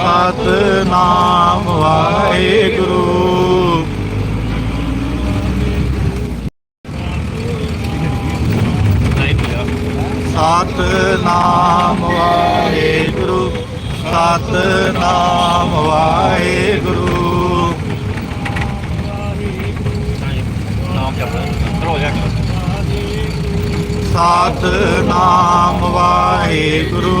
ਸਤਨਾਮ ਵਾਹਿਗੁਰੂ। ਸਤਨਾਮ ਵਾਹਿਗੁਰੂ ਸਤਨਾਮ ਵਾਹਿਗੁਰੂ ਨਾਮ ਜਪਣਾ ਰੋ ਜਾ ਸਤਨਾਮ ਵਾਹਿਗੁਰੂ।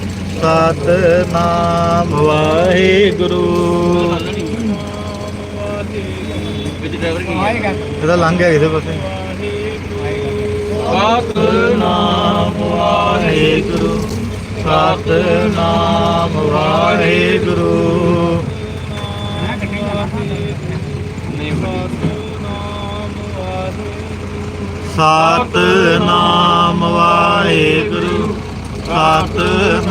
ਸਤਨਾਮ ਵਾਹਿਗੁਰੂ। ਇਹਦਾ ਲੰਘ ਗਿਆ ਕਿਸੇ ਪਾਸੇ। ਸਤਨਾਮ ਵਾਹਿਗੁਰੂ ਸਤਨਾਮ ਵਾਹਿਗੁਰੂ। ਸਤਨਾਮ ਵਾਹਿਗੁਰੂ ਸਤਨਾਮ